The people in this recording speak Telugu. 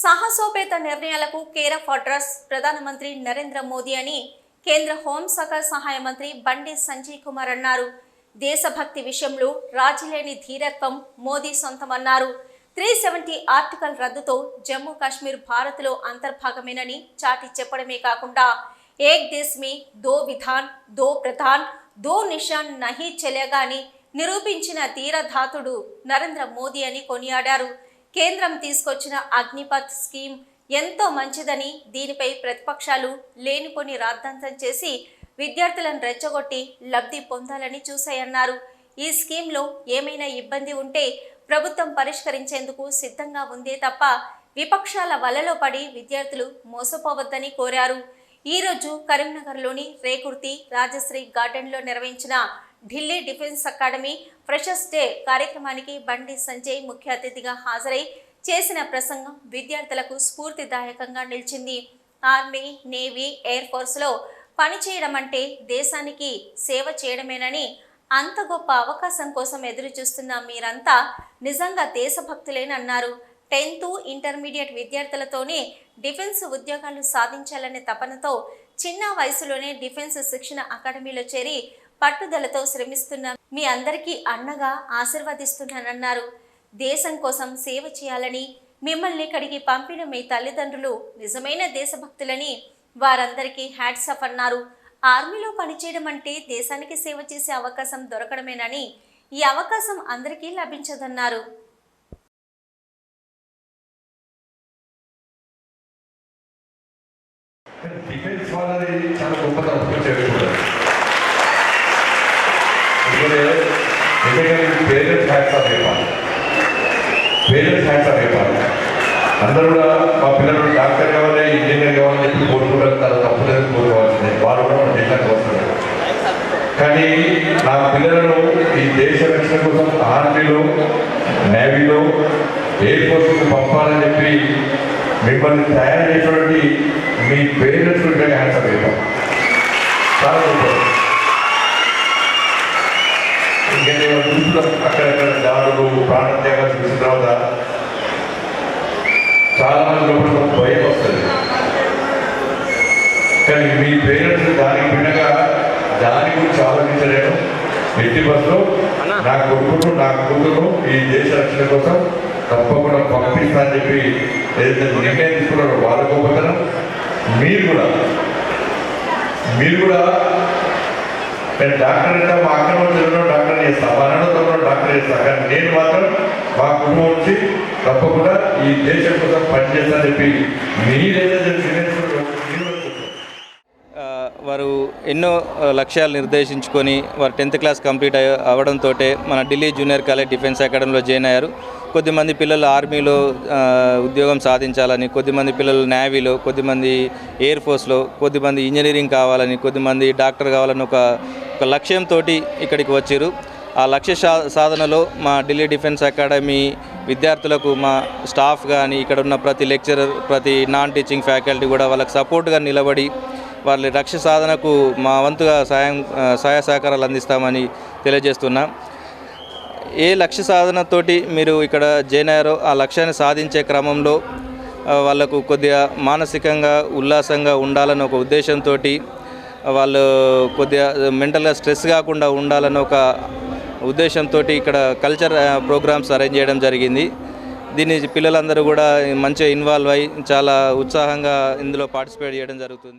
సాహసోపేత నిర్ణయాలకు కేర్ ఆఫ్ అడ్రస్ ప్రధానమంత్రి నరేంద్ర మోదీ అని కేంద్ర హోంశాఖ సహాయ మంత్రి బండి సంజయ్ కుమార్ అన్నారు. దేశభక్తి విషయంలో రాజీలేని ధీరత్వం మోదీ సొంతమన్నారు. త్రీ సెవెంటీ ఆర్టికల్ రద్దుతో జమ్మూ కాశ్మీర్ భారత్లో అంతర్భాగమేనని చాటి చెప్పడమే కాకుండా ఏక్ దేశ్ మే దో విధాన్ దో ప్రధాన్ దో నిషాన్ నహీ చెలేగా అని నిరూపించిన ధీరధాతుడు నరేంద్ర మోదీ అని కొనియాడారు. కేంద్రం తీసుకొచ్చిన అగ్నిపథ్ స్కీమ్ ఎంతో మంచిదని దీనిపై ప్రతిపక్షాలు లేనిపోని రాద్ధాంతం చేసి విద్యార్థులను రెచ్చగొట్టి లబ్ధి పొందాలని చూశాయన్నారు. ఈ స్కీమ్లో ఏమైనా ఇబ్బంది ఉంటే ప్రభుత్వం పరిష్కరించేందుకు సిద్ధంగా ఉందే తప్ప విపక్షాల వలలో పడి విద్యార్థులు మోసపోవద్దని కోరారు. ఈరోజు కరీంనగర్లోని రేకుర్తి రాజశ్రీ గార్డెన్లో నిర్వహించిన Delhi defence academy freshers day కార్యక్రమానికి బండి సంజయ్ ముఖ్య అతిథిగా హాజరై చేసిన ప్రసంగం విద్యార్థులకు స్ఫూర్తిదాయకంగా నిలిచింది. ఆర్మీ నేవీ ఎయిర్ ఫోర్స్లో పనిచేయడం అంటే దేశానికి సేవ చేయడమేనని అంత గొప్ప అవకాశం కోసం ఎదురు చూస్తున్న మీరంతా నిజంగా దేశభక్తులేనన్నారు టెన్త్ ఇంటర్మీడియట్ విద్యార్థులతోనే డిఫెన్స్ ఉద్యోగాలు సాధించాలనే తపనతో చిన్న వయసులోనే డిఫెన్స్ శిక్షణ అకాడమీలో చేరి పట్టుదలతో శ్రమిస్తున్న మీ అందరికీ అన్నగా ఆశీర్వదిస్తున్నానన్నారు. దేశం కోసం సేవ చేయాలని మిమ్మల్ని ఇక్కడికి పంపిన మీ తల్లిదండ్రులు నిజమైన దేశభక్తులని వారందరికీ హ్యాట్స్ ఆఫ్ అన్నారు. ఆర్మీలో పనిచేయడం అంటే దేశానికి సేవ చేసే అవకాశం దొరకడమేనని ఈ అవకాశం అందరికీ లభించదన్నారు. డిఫెన్స్ చాలా ఇప్పుడే ఎందుకంటే పేరెంట్స్ హ్యాట్స్ ఆఫ్ చెప్పాలి. పేరెంట్స్ హ్యాట్స్ ఆఫ్ చెప్పాలి. అందరూ కూడా మా పిల్లలు డాక్టర్ కావాలి ఇంజనీర్ కావాలని చెప్పి కోరుకుంటారు చాలా తప్పు లేదు కోరుకోవాల్సిందే. వారు కూడా మన దేశానికి వస్తున్నారు కానీ నా పిల్లలను ఈ దేశ రక్షణ కోసం ఆర్మీలో నేవీలో ఎయిర్ ఫోర్స్కి పంపాలని చెప్పి మిమ్మల్ని తయారు చేసినటువంటి మీ పేరెంట్స్ ఉంటే ఆన్సర్ ఇవ్వం చాలా గొప్పది ఇంకా నేను చూస్తున్నాం అక్కడక్కడ దాడులు ప్రాణత్యాగాలు చూసిన తర్వాత చాలా మంది లోపల భయం వస్తుంది. కానీ మీ పేరెంట్స్ దానికి భిన్నగా దాని గురించి ఆలోచించలేను. ఎట్టి బస్సులో నా కొడుకును నా కూతురు ఈ దేశ రక్షణ కోసం తప్పకుండా పంపిస్తా అని చెప్పి ఏదైతే నిర్ణయం తీసుకున్నారో వాళ్ళ గొప్పతనం మీరు కూడా. మీరు కూడా నేను డాక్టర్ అంటే మా అక్కడ చదివిన డాక్టర్ చేస్తా. మా అన్న డాక్టర్ చేస్తా. కానీ నేను మాత్రం మా కుటుంబం నుంచి తప్పకుండా ఈ దేశం కోసం పనిచేస్తా చెప్పి మీరైతే వారు ఎన్నో లక్ష్యాలు నిర్దేశించుకొని వారు టెన్త్ క్లాస్ కంప్లీట్ అవ్వడంతో మన ఢిల్లీ జూనియర్ కాలేజ్ డిఫెన్స్ అకాడమీలో జాయిన్ అయ్యారు. కొద్దిమంది పిల్లలు ఆర్మీలో ఉద్యోగం సాధించాలని కొద్దిమంది పిల్లలు నేవీలో కొద్దిమంది ఎయిర్ ఫోర్స్లో కొద్దిమంది ఇంజనీరింగ్ కావాలని కొద్దిమంది డాక్టర్ కావాలని ఒక ఒక లక్ష్యంతో ఇక్కడికి వచ్చారు. ఆ లక్ష్య సా- సాధనలో మా ఢిల్లీ డిఫెన్స్ అకాడమీ విద్యార్థులకు మా స్టాఫ్ కానీ ఇక్కడ ఉన్న ప్రతి లెక్చరర్ ప్రతి నాన్ టీచింగ్ ఫ్యాకల్టీ కూడా వాళ్ళకి సపోర్ట్గా నిలబడి వాళ్ళ లక్ష్య సాధనకు మా వంతుగా సాయం సహాయ సహకారాలు అందిస్తామని తెలియజేస్తున్నాం. ఏ లక్ష్య సాధనతోటి మీరు ఇక్కడ జాయిన్ అయ్యారో ఆ లక్ష్యాన్ని సాధించే క్రమంలో వాళ్ళకు కొద్దిగా మానసికంగా ఉల్లాసంగా ఉండాలని ఒక ఉద్దేశంతో వాళ్ళు కొద్దిగా మెంటల్గా స్ట్రెస్ కాకుండా ఉండాలని ఒక ఉద్దేశంతో ఇక్కడ కల్చర్ ప్రోగ్రామ్స్ అరేంజ్ చేయడం జరిగింది. దీన్ని పిల్లలందరూ కూడా మంచిగా ఇన్వాల్వ్ అయ్యి చాలా ఉత్సాహంగా ఇందులో పార్టిసిపేట్ చేయడం జరుగుతుంది.